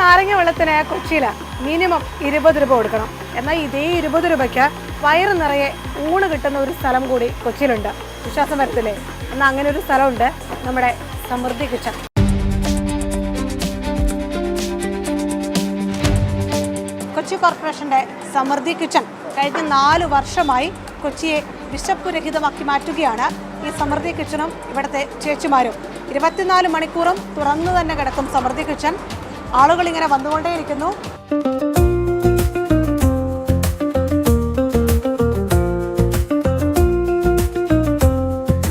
നാരങ്ങ വെള്ളത്തിന് കൊച്ചിയിൽ മിനിമം ഇരുപത് രൂപ കൊടുക്കണം. എന്നാൽ ഇതേ ഇരുപത് രൂപയ്ക്ക് വയറ് നിറയെ ഊണ് കിട്ടുന്ന ഒരു സ്ഥലം കൂടി കൊച്ചിയിലുണ്ട്. വിശ്വാസം വരത്തില്ലേ? എന്നാൽ അങ്ങനെ ഒരു സ്ഥലമുണ്ട് നമ്മുടെ സമൃദ്ധി കിച്ചൺ. കൊച്ചി കോർപ്പറേഷന്റെ സമൃദ്ധി കിച്ചൺ കഴിഞ്ഞ നാല് വർഷമായി കൊച്ചിയെ വിശപ്പ് രഹിതമാക്കി മാറ്റുകയാണ് ഈ സമൃദ്ധി കിച്ചണും ഇവിടുത്തെ ചേച്ചിമാരും. ഇരുപത്തിനാല് മണിക്കൂറും തുറന്നു തന്നെ കിടക്കും സമൃദ്ധി കിച്ചൺ. ആളുകൾ ഇങ്ങനെ വന്നുകൊണ്ടേയിരിക്കുന്നു.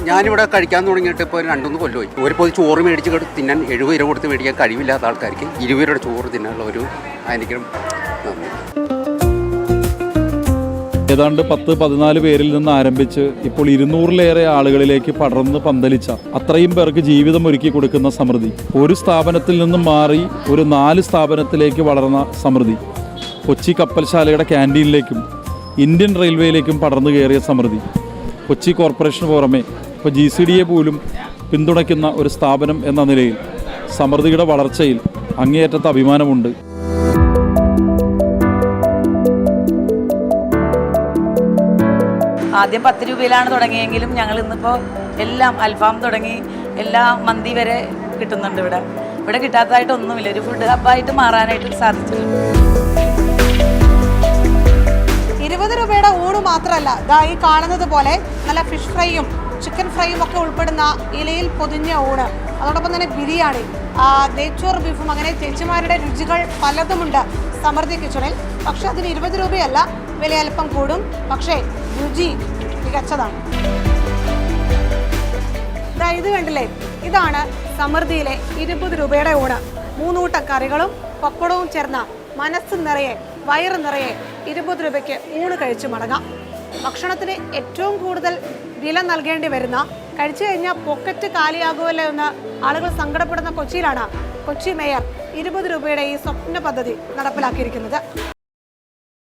ഞാനിവിടെ കഴിക്കാൻ തുടങ്ങിയിട്ട് ഇപ്പോൾ രണ്ടൊന്ന് കൊല്ലമായി. ഒരു പൊതി ചോറ് മേടിച്ച് തിന്നാൻ എഴുപത് രൂപ കൊടുത്ത് മേടിക്കാൻ കഴിവില്ലാത്ത ആൾക്കാർക്ക് ഇരുപത് രൂപയുടെ ചോറ് തിന്നാനുള്ള ഒരു ആയിരിക്കും നന്ദി. ഏതാണ്ട് പത്ത് പതിനാല് പേരിൽ നിന്ന് ആരംഭിച്ച് ഇപ്പോൾ ഇരുന്നൂറിലേറെ ആളുകളിലേക്ക് പടർന്ന് പന്തലിച്ച അത്രയും പേർക്ക് ജീവിതം ഒരുക്കി കൊടുക്കുന്ന സമൃദ്ധി. ഒരു സ്ഥാപനത്തിൽ നിന്നും മാറി ഒരു നാല് സ്ഥാപനത്തിലേക്ക് വളർന്ന സമൃദ്ധി. കൊച്ചി കപ്പൽശാലയുടെ ക്യാന്റീനിലേക്കും ഇന്ത്യൻ റെയിൽവേയിലേക്കും പടർന്നു കയറിയ സമൃദ്ധി. കൊച്ചി കോർപ്പറേഷന് പുറമെ ഇപ്പോൾ ജി സി ഡി എ പോലും പിന്തുണയ്ക്കുന്ന ഒരു സ്ഥാപനം എന്ന നിലയിൽ സമൃദ്ധിയുടെ വളർച്ചയിൽ അങ്ങേയറ്റത്തെ അഭിമാനമുണ്ട്. ആദ്യം പത്ത് രൂപയിലാണ് തുടങ്ങിയെങ്കിലും ഞങ്ങൾ ഇന്നിപ്പോൾ എല്ലാം അൽഫാം തുടങ്ങി എല്ലാ മന്തി വരെ കിട്ടുന്നുണ്ട് ഇവിടെ. ഇവിടെ കിട്ടാത്തതായിട്ടൊന്നുമില്ല ഒരു ഫുഡ് ഹബ്ബായിട്ട് മാറാനായിട്ട് സാധിച്ചു ഇരുപത് രൂപയുടെ ഊണ് മാത്രമല്ല ഇതാ ഈ കാണുന്നത് പോലെ നല്ല ഫിഷ് ഫ്രൈയും ചിക്കൻ ഫ്രൈയും ഒക്കെ ഉൾപ്പെടുന്ന ഇലയിൽ പൊതിഞ്ഞ ഊണ്. അതോടൊപ്പം തന്നെ ബിരിയാണി നെയ്ച്ചോർ ബീഫും അങ്ങനെ ചേച്ചിമാരുടെ രുചികൾ പലതുമുണ്ട്. സമൃദ്ധി കിച്ചണിൽ പക്ഷെ അതിന് ഇരുപത് രൂപയല്ല വില അല്പം കൂടും. പക്ഷേ രുചി മികച്ചതാണ്. ഇത് കണ്ടില്ലേ? ഇതാണ് സമൃദ്ധിയിലെ ഇരുപത് രൂപയുടെ ഊണ്. മൂന്നൂട്ടം കറികളും പപ്പടവും ചേർന്ന മനസ്സ് നിറയെ വയറ് നിറയെ ഇരുപത് രൂപയ്ക്ക് ഊണ് കഴിച്ചു മടങ്ങാം. ഭക്ഷണത്തിന് ഏറ്റവും കൂടുതൽ വില നൽകേണ്ടി വരുന്ന കഴിച്ചു കഴിഞ്ഞാൽ പൊക്കറ്റ് കാലിയാകുമല്ലോ എന്ന് ആളുകൾ സങ്കടപ്പെടുന്ന കൊച്ചിയിലാണ് കൊച്ചി മേയർ ഇരുപത് രൂപയുടെ ഈ സ്വപ്ന പദ്ധതി നടപ്പിലാക്കിയിരിക്കുന്നത്.